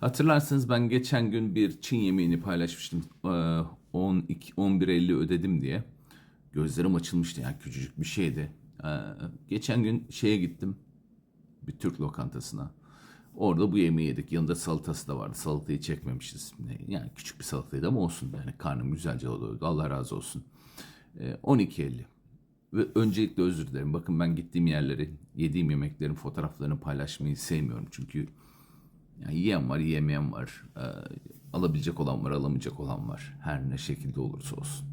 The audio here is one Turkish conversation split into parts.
Hatırlarsanız ben geçen gün bir Çin yemeğini paylaşmıştım. Ee, 12 11.50 ödedim diye. Gözlerim açılmıştı yani küçücük bir şeydi. Geçen gün şeye gittim. Bir Türk lokantasına. Orada bu yemeği yedik. Yanında salatası da vardı. Salatayı çekmemişiz. Yani küçük bir salataydı ama olsun. Yani karnım güzelce doydu. Allah razı olsun. Ee, 12.50. Ve öncelikle özür dilerim. Bakın ben gittiğim yerleri, yediğim yemeklerin fotoğraflarını paylaşmayı sevmiyorum. Çünkü yani yiyen var, yiyemeyen var. Ee, alabilecek olan var, alamayacak olan var. Her ne şekilde olursa olsun.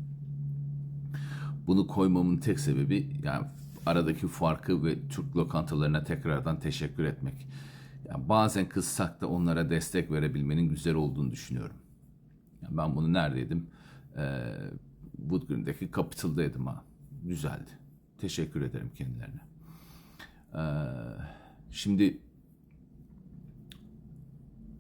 Bunu koymamın tek sebebi yani aradaki farkı ve Türk lokantalarına tekrardan teşekkür etmek. Yani bazen kızsak da onlara destek verebilmenin güzel olduğunu düşünüyorum. Yani ben bunu neredeydim? Ee, Woodgreen'deki Capital'daydım ha. Güzeldi. Teşekkür ederim kendilerine. Ee, şimdi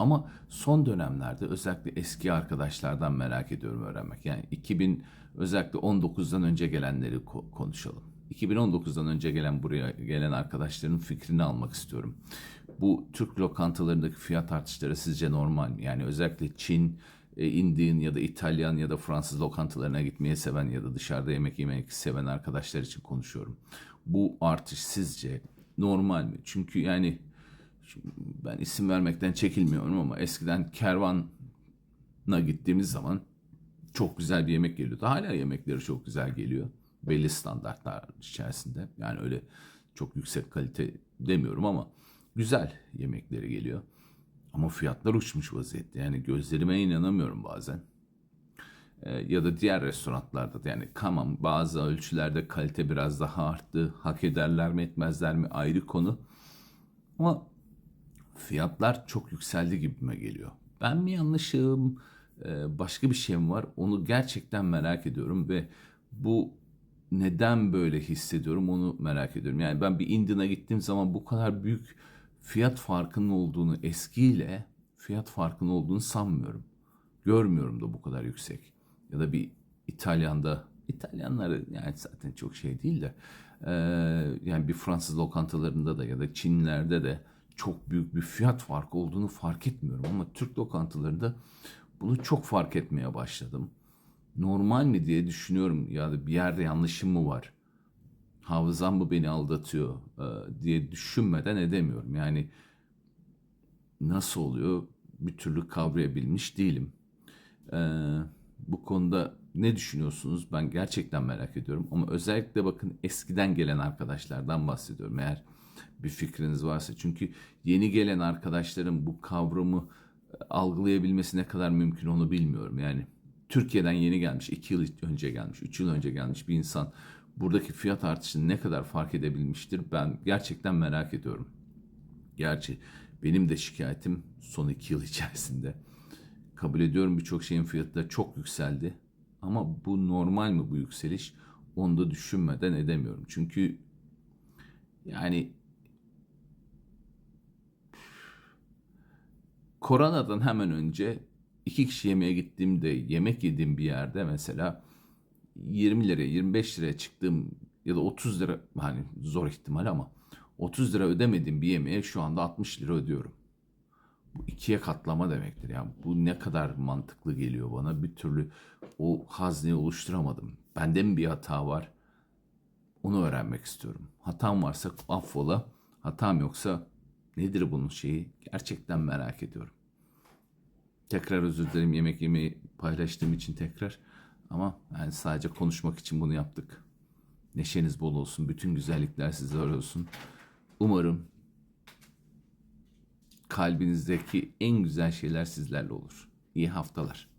ama son dönemlerde özellikle eski arkadaşlardan merak ediyorum öğrenmek. Yani 2000 özellikle 19'dan önce gelenleri ko- konuşalım. 2019'dan önce gelen buraya gelen arkadaşların fikrini almak istiyorum. Bu Türk lokantalarındaki fiyat artışları sizce normal mi? Yani özellikle Çin, e, Indian ya da İtalyan ya da Fransız lokantalarına gitmeyi seven ya da dışarıda yemek yemek seven arkadaşlar için konuşuyorum. Bu artış sizce normal mi? Çünkü yani Ben isim vermekten çekinmiyorum ama eskiden kervana gittiğimiz zaman çok güzel bir yemek geliyordu. Hala yemekleri çok güzel geliyor. Belli standartlar içerisinde. Yani öyle çok yüksek kalite demiyorum ama güzel yemekleri geliyor. Ama fiyatlar uçmuş vaziyette. Yani gözlerime inanamıyorum bazen. Ee, ya da diğer restoranlarda da yani tamam bazı ölçülerde kalite biraz daha arttı. Hak ederler mi etmezler mi ayrı konu. Ama fiyatlar çok yükseldi gibime geliyor. Ben mi yanlışım, e, başka bir şey mi var? Onu gerçekten merak ediyorum ve bu neden böyle hissediyorum onu merak ediyorum. Yani ben bir Indian'a gittiğim zaman bu kadar büyük fiyat farkının olduğunu eskiyle fiyat farkının olduğunu sanmıyorum. Görmüyorum da bu kadar yüksek. Ya da bir İtalyan'da İtalyanlar yani zaten çok şey değil de e, yani bir Fransız lokantalarında da ya da Çinlerde de çok büyük bir fiyat farkı olduğunu fark etmiyorum ama Türk lokantalarında bunu çok fark etmeye başladım. Normal mi diye düşünüyorum ya da bir yerde yanlışım mı var? Hafızam mı beni aldatıyor e, diye düşünmeden edemiyorum. Yani nasıl oluyor bir türlü kavrayabilmiş değilim. E, bu konuda ne düşünüyorsunuz? Ben gerçekten merak ediyorum. Ama özellikle bakın eskiden gelen arkadaşlardan bahsediyorum. Eğer bir fikriniz varsa. Çünkü yeni gelen arkadaşların bu kavramı e, algılayabilmesi ne kadar mümkün onu bilmiyorum. Yani Türkiye'den yeni gelmiş, iki yıl önce gelmiş, üç yıl önce gelmiş bir insan buradaki fiyat artışını ne kadar fark edebilmiştir ben gerçekten merak ediyorum. Gerçi benim de şikayetim son iki yıl içerisinde. Kabul ediyorum birçok şeyin fiyatı çok yükseldi. Ama bu normal mi bu yükseliş? Onu da düşünmeden edemiyorum. Çünkü yani koronadan hemen önce iki kişi yemeğe gittiğimde yemek yediğim bir yerde mesela 20 liraya 25 liraya çıktığım ya da 30 lira hani zor ihtimal ama 30 lira ödemediğim bir yemeğe şu anda 60 lira ödüyorum. Bu ikiye katlama demektir. Yani bu ne kadar mantıklı geliyor bana bir türlü o hazneyi oluşturamadım. Bende mi bir hata var? Onu öğrenmek istiyorum. Hatam varsa affola. Hatam yoksa nedir bunun şeyi? Gerçekten merak ediyorum. Tekrar özür dilerim yemek yemeyi paylaştığım için tekrar. Ama yani sadece konuşmak için bunu yaptık. Neşeniz bol olsun. Bütün güzellikler size olsun. Umarım kalbinizdeki en güzel şeyler sizlerle olur. İyi haftalar.